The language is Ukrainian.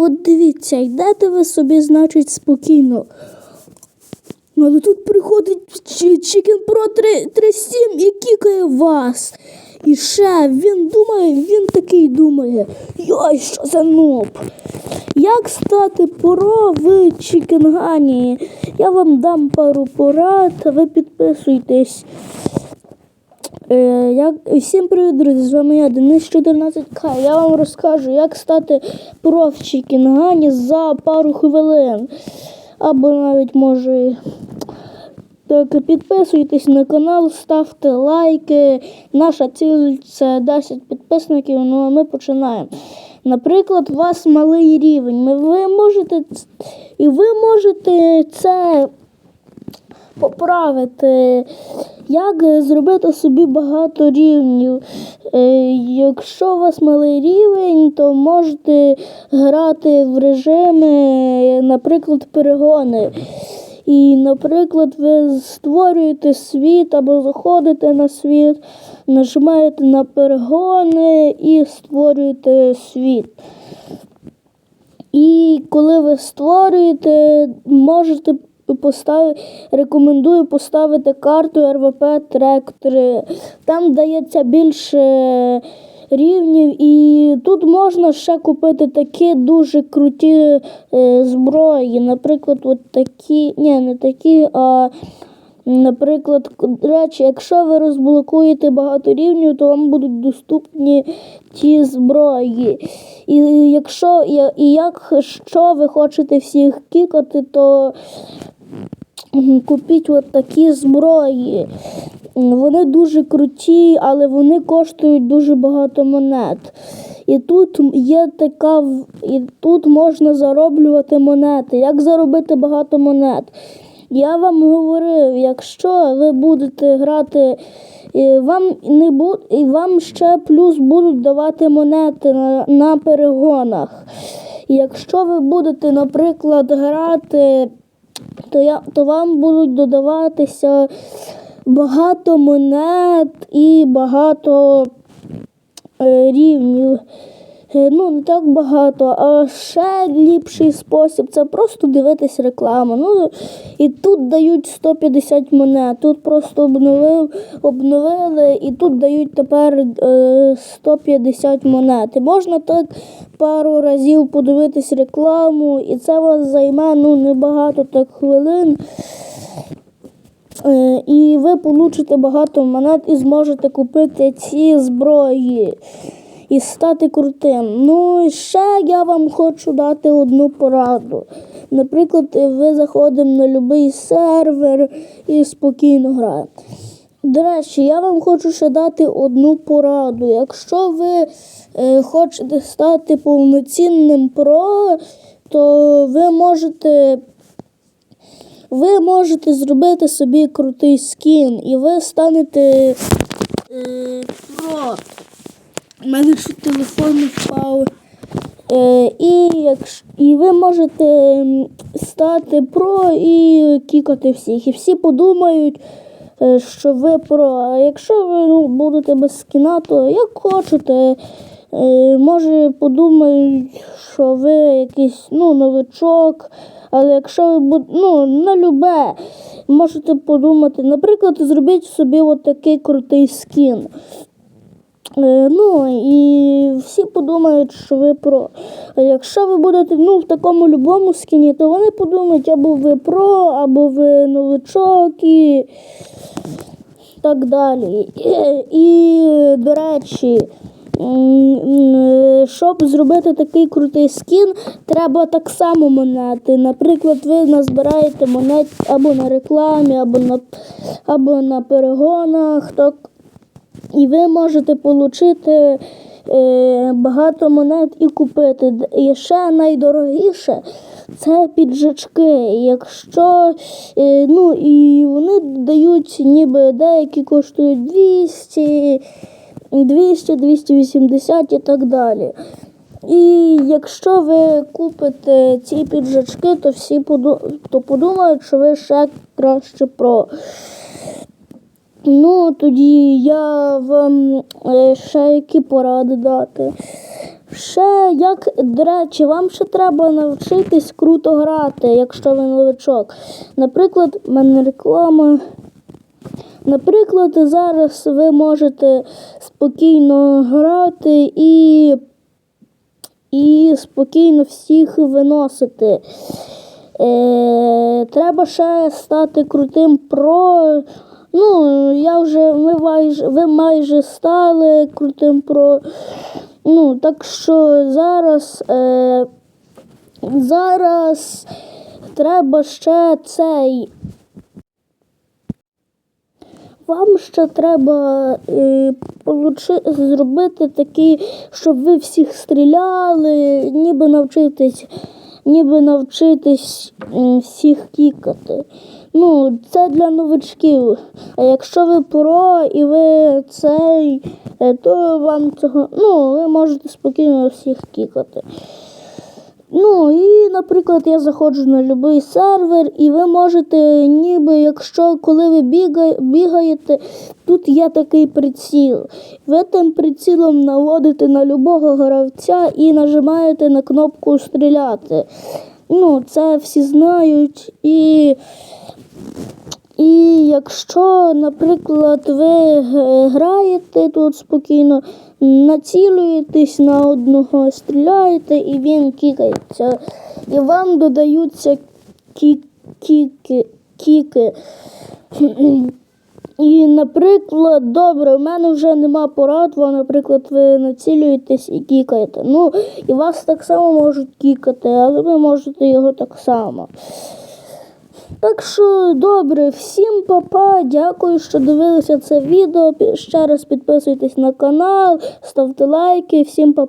От дивіться, йдете ви собі, значить, спокійно. Але тут приходить Chicken Pro 37 і кікає вас. І ще він думає, він такий думає. Йой, що за нуб? Як стати про в Чікенгані? Я вам дам пару порад, ви підписуйтесь. Е, як... Всім привіт, друзі! З вами я, Денис 14К. Я вам розкажу, як стати про в Чікінгані за пару хвилин. Або навіть може. Так, підписуйтесь на канал, ставте лайки. Наша ціль це 10 підписників. Ну а ми починаємо. Наприклад, у вас малий рівень. Ви можете і ви можете це поправити. Як зробити собі багато рівнів? Е, Якщо у вас малий рівень, то можете грати в режими, наприклад, перегони. І, наприклад, ви створюєте світ або заходите на світ, нажимаєте на перегони і створюєте світ. І коли ви створюєте, можете поставити, рекомендую поставити карту RVP Track 3. Там дається більше рівнів, і тут можна ще купити такі дуже круті е, зброї. Наприклад, от такі, ні, не такі, а Наприклад, речі, якщо ви розблокуєте багато рівнів, то вам будуть доступні ті зброї. І якщо і якщо ви хочете всіх кікати, то купіть от такі зброї. Вони дуже круті, але вони коштують дуже багато монет. І тут є така і тут можна зароблювати монети. Як заробити багато монет? Я вам говорив, якщо ви будете грати, вам не бу... і вам ще плюс будуть давати монети на, на перегонах. Якщо ви будете, наприклад, грати, то, я, то вам будуть додаватися багато монет і багато е, рівнів. Е, Ну, не так багато, а ще ліпший спосіб це просто дивитись рекламу. Ну, і тут дають 150 монет. Тут просто обновив, обновили, і тут дають тепер е, 150 монет. І можна так пару разів подивитись рекламу, і це вас займе ну, небагато так хвилин. Е, І ви получите багато монет і зможете купити ці зброї і стати крутим. Ну і ще я вам хочу дати одну пораду. Наприклад, ви заходимо на будь-який сервер і спокійно граєте. До речі, я вам хочу ще дати одну пораду. Якщо ви е, хочете стати повноцінним про, то ви можете ви можете зробити собі крутий скін, і ви станете е, про. У мене ще телефон впав. Е, і, якщо, і ви можете стати про і кікати всіх. І всі подумають, е, що ви про. А якщо ви ну, будете без скіна, то як хочете. Е, може подумають, що ви якийсь ну, новичок, але якщо ви ну, на любе, можете подумати, наприклад, зробіть собі от такий крутий скін. Е, Ну і всі подумають, що ви про. А якщо ви будете ну, в такому любому скіні, то вони подумають, або ви про, або ви новичок і так далі. І, до речі, м, щоб зробити такий крутий скін, треба так само монети. Наприклад, ви назбираєте монет або на рекламі, або на, або на перегонах. Так, і ви можете отримати е, багато монет і купити. І ще найдорогіше це піджачки. Якщо е, ну, і вони дають, ніби деякі коштують 200, 200, 280 і так далі. І якщо ви купите ці піджачки, то всі то подумають, що ви ще краще про. Ну, тоді я вам е, ще які поради дати. Ще як, до речі, вам ще треба навчитись круто грати, якщо ви новичок. Наприклад, в мене реклама. Наприклад, зараз ви можете спокійно грати і, і спокійно всіх виносити. Е, треба ще стати крутим про. Ну, я вже ми майже, ви майже стали крутим про. Ну, так що зараз, е, зараз треба ще цей. Вам ще треба е, получи, зробити такі, щоб ви всіх стріляли, ніби навчитись, ніби навчитись всіх кікати. Ну, це для новичків. А якщо ви про і ви цей, е, то вам цього, ну, ви можете спокійно всіх кікати. Ну і, наприклад, я заходжу на будь-який сервер, і ви можете, ніби якщо коли ви бігає, бігаєте, тут є такий приціл. Ви тим прицілом наводите на любого гравця і нажимаєте на кнопку стріляти. Ну, це всі знають. І, і якщо, наприклад, ви е, граєте тут спокійно, націлюєтесь на одного, стріляєте і він кікається. І вам додаються кі- кіки. І, наприклад, добре, в мене вже нема порад, бо, наприклад, ви націлюєтесь і кікаєте. Ну, і вас так само можуть кікати, але ви можете його так само. Так що добре, всім папа, дякую, що дивилися це відео. Ще раз підписуйтесь на канал, ставте лайки, всім папа.